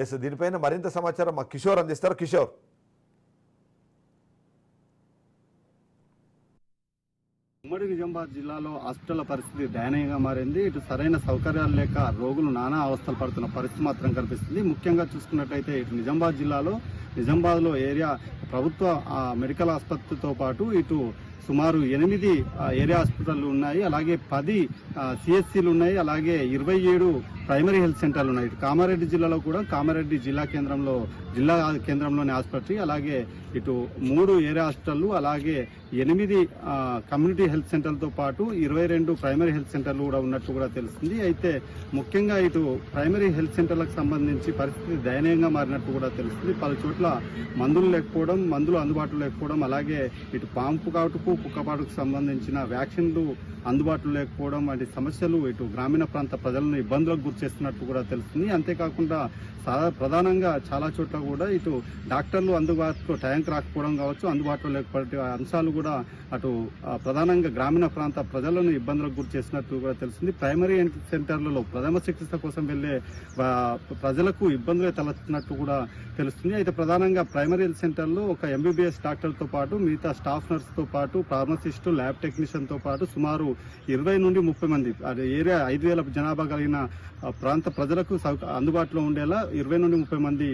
Yes దీనిపైన మరింత సమాచారం మా కిషోర్ అందిస్తారు. కిషోర్. ఉమ్మడి నిజామాబాద్ జిల్లాలో హాస్పిటల్ పరిస్థితి దయనీయంగా మారింది. ఇటు సరైన సౌకర్యాలు లేక రోగులు నానా అవస్థలు పడుతున్న పరిస్థితి మాత్రం కనిపిస్తుంది. ముఖ్యంగా చూసుకున్నట్టయితే ఇటు నిజామాబాద్ జిల్లాలో నిజామాబాద్లో ఏరియా ప్రభుత్వ మెడికల్ ఆసుపత్రితో పాటు ఇటు సుమారు ఎనిమిది ఏరియా హాస్పిటల్లు ఉన్నాయి. అలాగే పది సిఎస్సీలు ఉన్నాయి. అలాగే ఇరవై ఏడు ప్రైమరీ హెల్త్ సెంటర్లు ఉన్నాయి. ఇటు కామారెడ్డి జిల్లాలో కూడా కామారెడ్డి జిల్లా కేంద్రంలో జిల్లా కేంద్రంలోని ఆసుపత్రి అలాగే ఇటు మూడు ఏరియా హాస్పిటల్లు అలాగే ఎనిమిది కమ్యూనిటీ హెల్త్ సెంటర్లతో పాటు ఇరవై రెండు ప్రైమరీ హెల్త్ సెంటర్లు కూడా ఉన్నట్టు కూడా తెలుస్తుంది. అయితే ముఖ్యంగా ఇటు ప్రైమరీ హెల్త్ సెంటర్లకు సంబంధించి పరిస్థితి దయనీయంగా మారినట్టు కూడా తెలుస్తుంది. పలు చోట్ల మందులు లేకపోవడం మందులు అందుబాటులో లేకపోవడం అలాగే ఇటు పాంపు కాటుకు కుక్కపాటుకు సంబంధించిన వ్యాక్సిన్లు అందుబాటులో లేకపోవడం వంటి సమస్యలు ఇటు గ్రామీణ ప్రాంత ప్రజలను ఇబ్బందులకు గురి చేస్తున్నట్టు కూడా తెలుస్తుంది. అంతేకాకుండా ప్రధానంగా చాలా చోట్ల కూడా ఇటు డాక్టర్లు అందుబాటులో టైంకి రాకపోవడం కావచ్చు అందుబాటులో లేకపోతే అంశాలు కూడా అటు ప్రధానంగా గ్రామీణ ప్రాంత ప్రజలను ఇబ్బందులకు గురి చేసినట్టు కూడా తెలిసింది ప్రైమరీ హెల్త్ సెంటర్లలో ప్రథమ చికిత్స కోసం వెళ్ళే ప్రజలకు ఇబ్బందులు తలెత్తున్నట్టు కూడా తెలుస్తుంది. అయితే ప్రధానంగా ప్రైమరీ హెల్త్ సెంటర్లో ఒక ఎంబీబీఎస్ డాక్టర్తో పాటు మిగతా స్టాఫ్ నర్స్తో పాటు ఫార్మసిస్టు ల్యాబ్ టెక్నీషియన్తో పాటు సుమారు ఇరవై నుండి ముప్పై మంది ఏరియా ఐదు వేల జనాభా కలిగిన ప్రాంత ప్రజలకు అందుబాటులో ఉండేలా ఇరవై నుండి ముప్పై మంది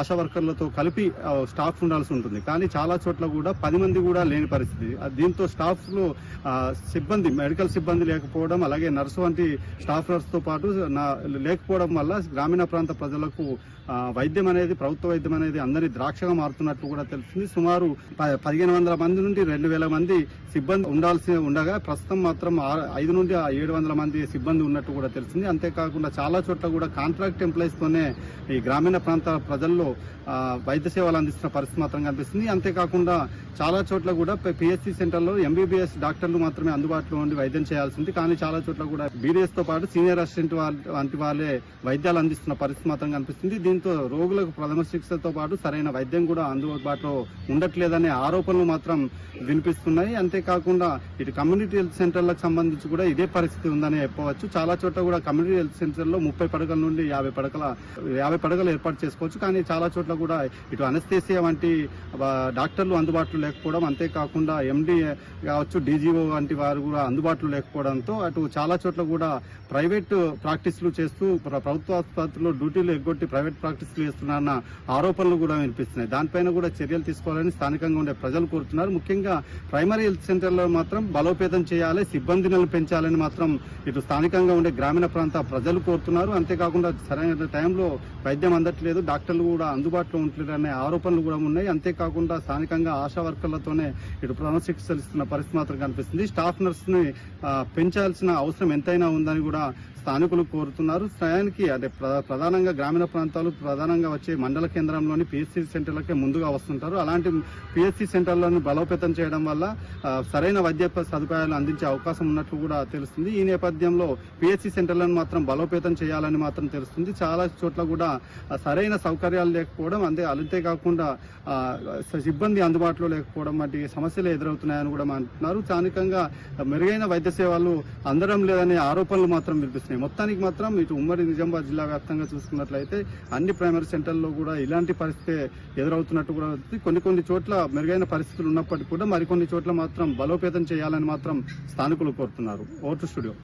ఆశా వర్కర్లతో కలిపి స్టాఫ్ ఉండాల్సి ఉంటుంది. కానీ చాలా చోట్ల కూడా పది మంది కూడా లేని పరిస్థితి. దీంతో స్టాఫ్లో సిబ్బంది మెడికల్ సిబ్బంది లేకపోవడం అలాగే నర్సు వంటి స్టాఫ్ నర్స్తో పాటు లేకపోవడం వల్ల గ్రామీణ ప్రాంత ప్రజలకు వైద్యం అనేది ప్రభుత్వ వైద్యం అనేది అందరి ద్రాక్షగా మారుతున్నట్లు కూడా తెలుస్తుంది సుమారు పదిహేను వందల మంది నుండి రెండు వేల మంది సిబ్బంది ఉండాల్సి ఉండగా ప్రస్తుతం మాత్రం ఐదు నుండి ఏడు వందల మంది సిబ్బంది ఉన్నట్టు కూడా తెలిసింది. అంతేకాకుండా చాలా చోట్ల కూడా కాంట్రాక్ట్ ఎంప్లాయీస్తోనే ఈ గ్రామీణ ప్రాంత ప్రజల్లో వైద్య సేవలు అందిస్తున్న పరిస్థితి మాత్రం కనిపిస్తుంది. అంతేకాకుండా చాలా చోట్ల కూడా పిఎస్సీ సెంటర్లో ఎంబీబీఎస్ డాక్టర్లు మాత్రమే అందుబాటులో ఉండి వైద్యం చేయాల్సింది కానీ చాలా చోట్ల కూడా బీడీఎస్తో పాటు సీనియర్ అసిస్టెంట్ వంటి వాళ్ళే వైద్యాలు అందిస్తున్న పరిస్థితి మాత్రం కనిపిస్తుంది. దీంతో రోగులకు ప్రథమ చికిత్సతో పాటు సరైన వైద్యం కూడా అందుబాటులో ఉండట్లేదనే ఆరోపణలు మాత్రం వినిపిస్తున్నాయి. ఉన్నాయి. అంతేకాకుండా ఇటు కమ్యూనిటీ హెల్త్ సెంటర్లకు సంబంధించి కూడా ఇదే పరిస్థితి ఉందని చెప్పవచ్చు. చాలా చోట్ల కూడా కమ్యూనిటీ హెల్త్ సెంటర్లో ముప్పై పడకల నుండి యాభై పడకల యాభై పడకలు ఏర్పాటు చేసుకోవచ్చు. కానీ చాలా చోట్ల కూడా ఇటు అనస్థేసియా వంటి డాక్టర్లు అందుబాటులో లేకపోవడం అంతేకాకుండా ఎండి కావచ్చు డీజీఓ వంటి వారు కూడా అందుబాటులో లేకపోవడంతో అటు చాలా చోట్ల కూడా ప్రైవేట్ ప్రాక్టీసులు చేస్తూ ప్రభుత్వ ఆసుపత్రిలో డ్యూటీలు ఎగ్గొట్టి ప్రైవేట్ ప్రాక్టీసులు చేస్తున్నారన్న ఆరోపణలు కూడా వినిపిస్తున్నాయి. దానిపైన కూడా చర్యలు తీసుకోవాలని స్థానికంగా ఉండే ప్రజలు కోరుతున్నారు. ముఖ్యంగా ప్రైమరీ హెల్త్ సెంటర్లో మాత్రం బలోపేతం చేయాలి సిబ్బందిని పెంచాలని మాత్రం ఇటు స్థానికంగా ఉండే గ్రామీణ ప్రాంత ప్రజలు కోరుతున్నారు. అంతేకాకుండా సరైన టైంలో వైద్యం అందట్లేదు డాక్టర్లు కూడా అందుబాటులో ఉండట్లేదు అనే ఆరోపణలు కూడా ఉన్నాయి. అంతేకాకుండా స్థానికంగా ఆశా వర్కర్లతోనే ఇటు ప్రథమ ఇస్తున్న పరిస్థితి మాత్రం కనిపిస్తుంది. స్టాఫ్ నర్స్ని పెంచాల్సిన అవసరం ఎంతైనా ఉందని కూడా స్థానికులు కోరుతున్నారు. సమయానికి అంటే ప్రధానంగా గ్రామీణ ప్రాంతాలు ప్రధానంగా వచ్చే మండల కేంద్రంలోని పిహెచ్సి సెంటర్లకే ముందుగా వస్తుంటారు. అలాంటి పిహెచ్సి సెంటర్లను బలోపేతం చేయడం వల్ల సరైన వైద్య సదుపాయాలు అందించే అవకాశం ఉన్నట్లు కూడా తెలుస్తుంది. ఈ నేపథ్యంలో పిహెచ్సి సెంటర్లను మాత్రం బలోపేతం చేయాలని మాత్రం తెలుస్తుంది. చాలా చోట్ల కూడా సరైన సౌకర్యాలు లేకపోవడం అంతే అంతేకాకుండా సిబ్బంది అందుబాటులో లేకపోవడం వంటి సమస్యలు ఎదురవుతున్నాయని కూడా అంటున్నారు. స్థానికంగా మెరుగైన వైద్య సేవలు అందడం లేదనే ఆరోపణలు మాత్రం వినిపిస్తున్నాయి. మొత్తానికి మాత్రం ఇటు ఉమ్మడి నిజామాబాద్ జిల్లా వ్యాప్తంగా చూసుకున్నట్లయితే అన్ని ప్రైమరీ సెంటర్లో కూడా ఇలాంటి పరిస్థితి ఎదురవుతున్నట్టు కూడా కొన్ని కొన్ని చోట్ల మెరుగైన పరిస్థితులు ఉన్నప్పటికీ కూడా మరికొన్ని చోట్ల మాత్రం బలోపేతం చేయాలని మాత్రం స్థానికులు కోరుతున్నారు. ఓటు స్టూడియో.